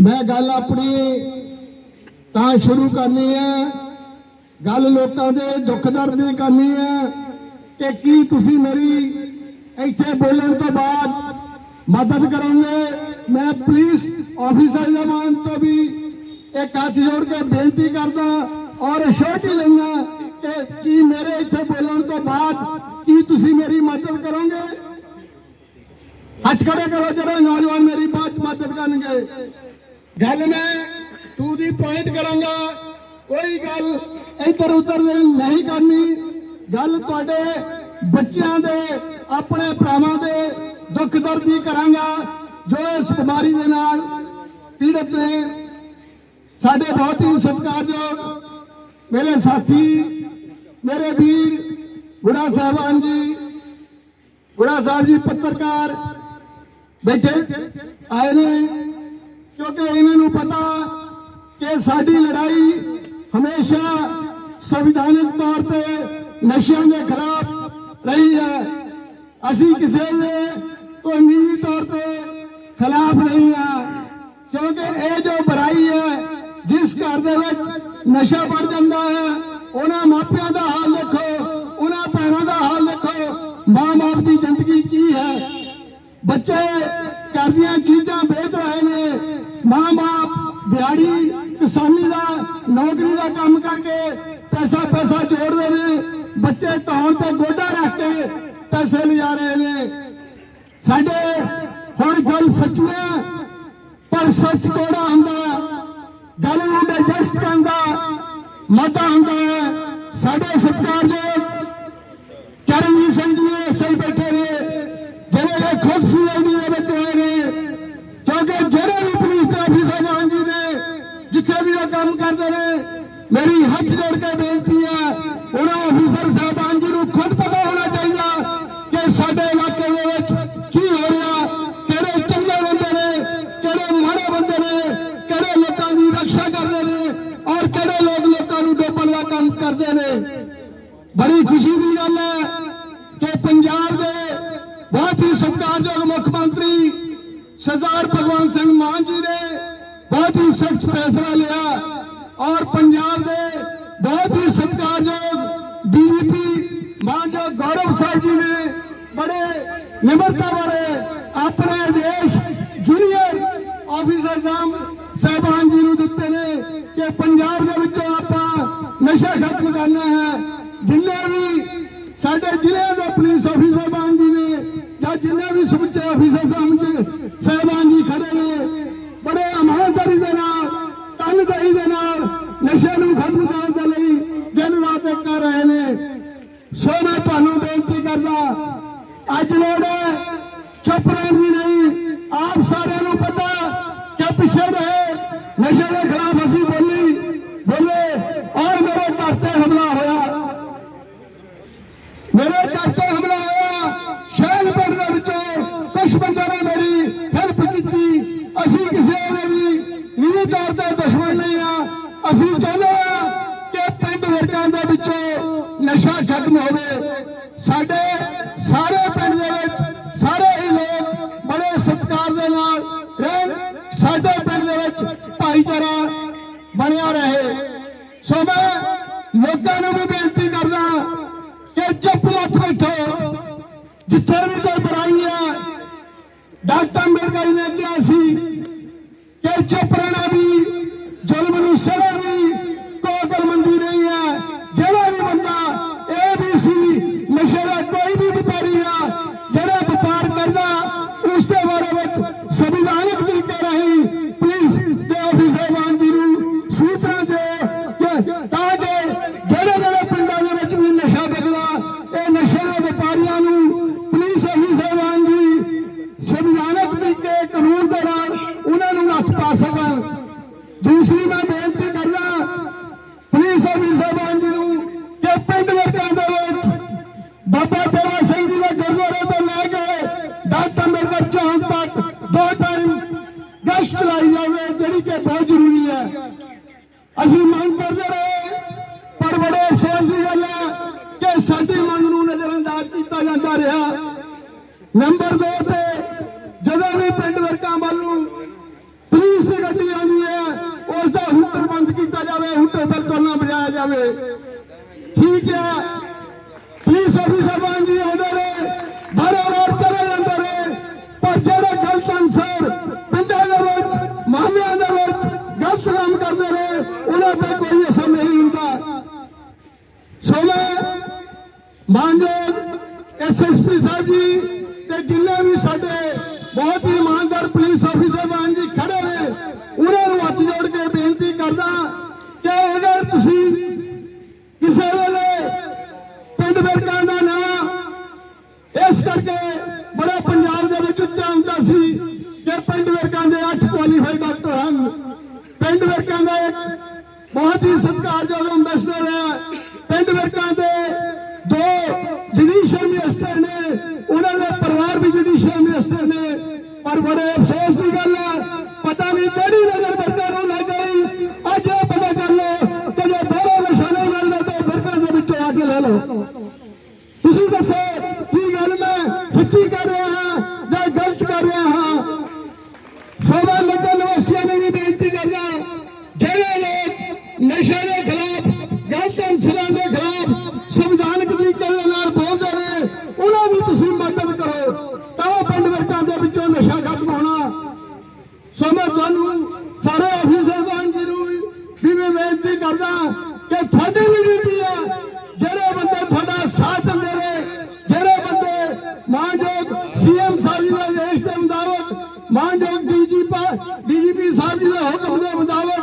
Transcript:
ਮੈਂ ਗੱਲ ਆਪਣੀ ਤਾਂ ਸ਼ੁਰੂ ਕਰਨੀ ਹੈ। ਗੱਲ ਲੋਕਾਂ ਦੇ ਦੁੱਖ ਦਰਦ ਦੀ ਕਰਨੀ ਹੈ ਕਿ ਕੀ ਤੁਸੀਂ ਮੇਰੀ ਇੱਥੇ ਬੋਲਣ ਤੋਂ ਬਾਅਦ ਮਦਦ ਕਰੋਗੇ? ਮੈਂ ਪੁਲਿਸ ਆਫੀਸਰ ਜਮਾਨ ਤੋਂ ਵੀ ਇੱਕ ਹੱਥ ਜੋੜ ਕੇ ਬੇਨਤੀ ਕਰਦਾ ਔਰ ਸ਼ੋਟੀ ਲੈਣਾ ਕਿ ਕੀ ਮੇਰੇ ਇੱਥੇ ਬੋਲਣ ਤੋਂ ਬਾਅਦ ਕੀ ਤੁਸੀਂ ਮੇਰੀ ਮਦਦ ਕਰੋਗੇ? ਹੱਥ ਖੜੇ ਕਰੋ ਜਿਹੜਾ ਨੌਜਵਾਨ ਮੇਰੀ ਮਦਦ ਕਰਨਗੇ। ਗੱਲ ਮੈਂ ਟੂ ਦੀ ਪੁਆਇੰਟ ਕਰਾਂਗਾ। ਕੋਈ ਗੱਲ ਇੱਧਰ ਉੱਧਰ ਨਹੀਂ ਕਰਨੀ। ਗੱਲ ਤੁਹਾਡੇ ਬੱਚਿਆਂ ਦੇ, ਆਪਣੇ ਭਰਾਵਾਂ ਦੇ ਦੁੱਖ ਦਰਦ ਦੀ ਕਰਾਂਗਾ। ਜੋ ਇਸ ਬਿਮਾਰੀ ਦੇ ਨਾਲ ਪੀੜਤ ਨੇ, ਸਾਡੇ ਬਹੁਤ ਹੀ ਸਤਿਕਾਰਯੋਗ ਮੇਰੇ ਸਾਥੀ, ਮੇਰੇ ਵੀਰ ਗੁੜਾ ਸਾਹਿਬਾਨ ਜੀ ਗੁੜਾ ਸਾਹਿਬ ਜੀ ਪੱਤਰਕਾਰ ਬੈਠੇ ਆਏ ਨੇ। ਕਿਉਂਕਿ ਇਹਨਾਂ ਨੂੰ ਪਤਾ ਕਿ ਸਾਡੀ ਲੜਾਈ ਹਮੇਸ਼ਾ ਸੰਵਿਧਾਨਕ ਤੌਰ ਤੇ ਨਸ਼ਿਆਂ ਦੇ ਖਿਲਾਫ ਰਹੀ ਹੈ। ਅਸੀਂ ਕਿਸੇ ਦੇ ਕੋਈ ਤੌਰ ਤੇ ਖਿਲਾਫ ਨਹੀਂ ਆ ਕਿਉਂਕਿ ਇਹ ਜੋ ਬੁਰਾਈ ਹੈ, ਜਿਸ ਘਰ ਦੇ ਵਿੱਚ ਨਸ਼ਾ ਵੱਧ ਜਾਂਦਾ ਹੈ, ਉਹਨਾਂ ਮਾਪਿਆਂ ਦਾ ਹਾਲ ਦੇਖੋ, ਉਹਨਾਂ ਭੈਣਾਂ ਦਾ ਹਾਲ ਦੇਖੋ। ਮਾਂ-ਬਾਪ ਦੀ ਜ਼ਿੰਦਗੀ ਕੀ ਹੈ? ਬੱਚੇ ਘਰ ਦੀਆਂ ਚੀਜ਼ਾਂ ਵੇਚ ਰਹੇ ਨੇ ਮਾਂ-ਬਾਪ ਦਿਹਾੜੀ ਕਿਸਾਨੀ ਦਾ ਨੌਕਰੀ ਦਾ ਕੰਮ ਕਰਕੇ ਪੈਸਾ ਪੈਸਾ ਜੋੜਦੇ ਨੇ। ਬੱਚੇ ਧੌਣ ਤੇ ਗੋਡਾ ਰੱਖ ਕੇ ਪੈਸੇ ਲਿਜਾ ਰਹੇ ਨੇ। ਸਾਡੇ ਹੁਣ ਗੱਲ ਸੱਚੀਆਂ ਪਰ ਸੱਚ ਕੋੜਾ ਹੁੰਦਾ? ਗੱਲ ਨੂੰ ਡਾਈਜੈਸਟ ਕਰਨ ਦਾ ਮਤਾ ਹੁੰਦਾ ਹੈ। ਸਾਡੇ ਸਤਿਕਾਰਯੋਗ ਚਰਨਜੀਤ ਸਿੰਘ ਜੀ ਐਸਆਈ ਬੈਠੇ ਨੇ ਜਿਹੜੇ ਕਿ ਖੁਦ ਸੀਆਈਡੀ ਦੇ ਵਿੱਚ ਹੋਏ ਨੇ ਕਿਉਂਕਿ ਜਿਹੜੇ ਵੀ ਪੁਲਿਸ ਦੇ ਅਫੀਸਰ ਮਾਨ ਜੀ ਨੇ ਜਿੱਥੇ ਵੀ ਉਹ ਕੰਮ ਕਰਦੇ ਨੇ ਮੇਰੀ ਹੱਥ ਜੋੜ ਕੇ ਬੇਨਤੀ ਹੈ ਉਹਨਾਂ ਅਫੀਸਰ ਸਾਹਿਬਾਨ ਜੀ ਨੂੰ ਖੁਦ ਪਤਾ ਹੋਣਾ ਚਾਹੀਦਾ ਕਿ ਸਾਡੇ ਇਲਾਕੇ ਦੇ ਵਿੱਚ ਕੀ ਹੋ ਰਿਹਾ, ਕਿਹੜੇ ਚੰਗੇ ਬੰਦੇ ਨੇ, ਕਿਹੜੇ ਮਾੜੇ ਬੰਦੇ ਨੇ, ਕਿਹੜੇ ਲੋਕਾਂ ਦੀ ਰੱਖਿਆ ਕਰਦੇ ਨੇ ਔਰ ਕਿਹੜੇ ਲੋਕ ਲੋਕਾਂ ਨੂੰ ਡੋਬਣ ਦਾ ਕੰਮ ਕਰਦੇ ਨੇ। ਬੜੀ ਖੁਸ਼ੀ ਦੀ ਗੱਲ ਹੈ ਕਿ ਪੰਜਾਬ ਦੇ ਬਹੁਤ ਹੀ ਸਤਿਕਾਰਯੋਗ ਮੁੱਖ ਮੰਤਰੀ ਸਰਦਾਰ ਭਗਵੰਤ ਸਿੰਘ ਮਾਨ ਜੀ ਨੇ ਬਹੁਤ ਹੀ ਸਖਤ ਫੈਸਲਾ ਲਿਆ। ਔਰ ਪੰਜਾਬ ਦੇ ਬਹੁਤ ਹੀ ਸਤਿਕਾਰਯੋਗ ਡੀਜੀਪੀ ਮਾਨਯੋਗ ਗੌਰਵ ਸਾਹਿਬ ਜੀ ਨੇ ਬੜੇ ਨਿਮਰਤਾ ਵਾਲੇ ਆਪਣੇ ਦੇਸ਼ ਜੂਨੀਅਰ ਆਫੀਸਰ ਨਾਮ ਸਾਹਿਬਾਨ ਜੀ ਨੂੰ ਦਿੱਤੇ ਨੇ ਕਿ ਪੰਜਾਬ ਦੇ ਵਿੱਚੋਂ ਆਪਾਂ ਨਸ਼ਾ ਖਤਮ ਕਰਨਾ ਹੈ। ਜਿੰਨੇ ਵੀ ਸਾਡੇ ਜ਼ਿਲ੍ਹੇ ਦੇ ਪੁਲਿਸ ਆਫੀਸਰ ਸਾਹਿਬਾਨ ਜੀ ਨੇ ਜਾਂ ਜਿੰਨੇ ਵੀ ਸਮੁੱਚੇ ਆਫੀਸਰ ਸਾਹਿਬਾਨ ਜੀ ਸਾਹਿਬਾਨ ਜੀ ਖੜੇ ਨੇ ਬੜੇ ਇਮਾਨਦਾਰੀ ਦੇ ਨਾਲ ਤਨਦੇਹੀ ਦੇ ਨਾਲ ਨਸ਼ੇ ਨੂੰ ਖਤਮ ਕਰਨ ਦੇ ਲਈ ਦਿਨ ਰਾਤ ਇੱਕ ਕਰ ਰਹੇ ਨੇ ਸੋ ਮੈਂ ਤੁਹਾਨੂੰ ਬੇਨਤੀ ਕਰਦਾ ਅੱਜ ਲੋੜ ਹੈ ਚੁੱਪ ਰਹਿਣ ਦੀ ਨਹੀਂ ਡਾਕਟਰ ਅੰਬੇਡਕਰ ਨੇ ਕਿਹਾ ਸੀ ਕਿ ਚੁੱਪ ਰਹਿਣਾ ਵੀ ਜ਼ੁਲਮ ਨੂੰ ਸਹਿਣਾ ਵੀ ਕੋਈ ਗਲਮੰਦੀ ਨਹੀਂ ਹੈ ਜਿਹੜਾ ਵੀ ਬੰਦਾ ਇਹ ਵੀ ਸੀ ਨਸ਼ੇ ਦਾ ਕੋਈ ਵੀ ਵਪਾਰੀ ਆ ਜਿਹੜਾ ਵਪਾਰ ਕਰਦਾ ਉਸ ਦੇ ਬਾਰੇ ਵਿੱਚ ਸੰਵਿਧਾਨਕ ਤਰੀਕੇ ਰਾਹੀਂ ਪੁਲਿਸ ਦੇ ਅਫੀਸਰ ਮਾਨ ਜੀ ਨੂੰ ਸੂਚਨਾ ਦਿਓ ਕਿ ਤਾਂ ਕਿ ਜਿਹੜੇ ਜਿਹੜੇ ਪਿੰਡਾਂ ਦੇ ਵਿੱਚ ਵੀ ਨਸ਼ਾ ਵਿਕਦਾ ਇਹ ਨਸ਼ੇ ਦੇ ਵਪਾਰੀਆਂ ਨੂੰ ਪੁਲਿਸ ਅਫੀਸਰ ਮਾਨ ਜੀ ਸੰਵਿਧਾਨਕ ਤਰੀਕੇ ਕਾਨੂੰਨ ਦੇ ਨਾਲ ਉਹਨਾਂ ਨੂੰ ਹੱਥ ਪਾ ਸਕਣ ਦੂਸਰੀ ਮੈਂ ਬੇਨਤੀ ਕਰਦਾ ਪੁਲਿਸ ਅਫੀਸਰ ਮਾਨ ਜੀ ਨੂੰ ਕਿ ਪਿੰਡ ਵਰਗਾਂ ਦੇ ਵਿੱਚ ਬਾਬਾ ਦੇਵਾ ਸਿੰਘ ਜੀ ਦੇ ਗੁਰਦੁਆਰੇ ਤੋਂ ਲੈ ਕੇ ਡਾਕਟਰ ਅੰਬੇਡਕਰ ਚੌਂਕ ਤੱਕ ਦੋ ਟਾਈਮ ਗਸ਼ਤ ਲਾਈ ਜਾਵੇ, ਜਿਹੜੀ ਕਿ ਬਹੁਤ ਜ਼ਰੂਰੀ ਹੈ। ਅਸੀਂ ਮੰਗ ਕਰਦੇ ਰਹੇ ਪਰ ਬੜੇ ਅਫਸੋਸ ਦੀ ਗੱਲ ਹੈ ਕਿ ਸਾਡੀ ਮੰਗ ਨੂੰ ਨਜ਼ਰਅੰਦਾਜ਼ ਕੀਤਾ ਜਾਂਦਾ ਰਿਹਾ ਨੰਬਰ 2 ਤੇ ਜਦੋਂ ਵੀ ਪਿੰਡ ਵਰਕਾਂ ਵੱਲ ਨੂੰ ਪੁਲਿਸ ਦੀ ਗੱਡੀ ਆਉਂਦੀ ਹੈ ਉਸ ਬੰਦ ਕੀਤਾ ਜਾਵੇ ਹੂਟਰ ਬਿਲਕੁਲ ਨਾ ਵਜਾਇਆ ਜਾਵੇ। ਠੀਕ ਹੈ। ਪੁਲਿਸ ਅਫੀਸਰ ਬਣ ਆਉਂਦੇ ਨੇ। ਬਾਹਰੋਂ ਰੋਡ ਚਲੇ ਜਾਂਦੇ ਨੇ। ਪਰ ਜਿਹੜੇ ਗਲਤ ਅਨਸਰ ਪਿੰਡਾਂ ਦੇ ਵਿੱਚ, ਮਹੱਲਿਆਂ ਦੇ ਵਿੱਚ ਗਲਤ ਕੰਮ ਕਰਦੇ ਰਹੇ ਉਹਨਾਂ ਤੇ ਕੋਈ ਅਸਰ ਨਹੀਂ ਹੁੰਦਾ। ਸੋ ਮੈਂ ਮਾਨਯੋਗ ਐਸਐਸਪੀ ਸਾਹਿਬ ਜੀ ਤੇ ਜਿੰਨੇ ਵੀ ਸਾਡੇ ਪਿੰਡ ਵਰਗਾਂ ਦੇ 8 ਕੁਆਲੀਫਾਈਡ ਡਾਕਟਰ ਹਨ। ਪਿੰਡ ਵਰਗਾਂ ਦਾ ਇੱਕ ਬਹੁਤ ਹੀ ਸਤਿਕਾਰਯੋਗ ਅੰਬੈਸਡਰ ਹੈ। ਪਿੰਡ ਵਰਗਾਂ ਦੇ ਦੋ ਜੁਡੀਸ਼ੀਅਲ ਮਿਨਿਸਟਰ ਨੇ। ਉਹਨਾਂ ਦੇ ਪਰਿਵਾਰ ਵੀ ਜੁਡੀਸ਼ੀਅਲ ਮਿਨਿਸਟਰ ਨੇ। ਪਰ ਬੜੇ ਤੁਸੀਂ ਮਦਦ ਕਰੋ, ਤਾਂ ਉਹ ਪਿੰਡ ਵਰਗਾਂ ਦੇ ਵਿੱਚੋਂ ਨਸ਼ਾ ਖਤਮ ਹੋਣਾ। ਸੋ ਮੈਂ ਤੁਹਾਨੂੰ ਸਾਰੇ ਅਫੀਸਰ ਜੀ ਨੂੰ ਵੀ ਮੈਂ ਬੇਨਤੀ ਕਰਦਾ ਕਿ ਤੁਹਾਡੀ ਵੀ ਡਿਊਟੀ ਹੈ ਜਿਹੜੇ ਬੰਦੇ ਤੁਹਾਡਾ ਸਾਥ ਦਿੰਦੇ ਨੇ, ਜਿਹੜੇ ਬੰਦੇ ਮਾਨਯੋਗ ਸੀਐਮ ਸਾਹਿਬ ਜੀ ਦੇ ਆਦੇਸ਼ ਦੇ ਮੁਤਾਬਕ, ਮਾਨਯੋਗ ਡੀਜੀਪੀ ਡੀਜੀਪੀ ਸਾਹਿਬ ਜੀ ਦੇ ਹੁਕਮ ਦੇ ਮੁਤਾਬਕ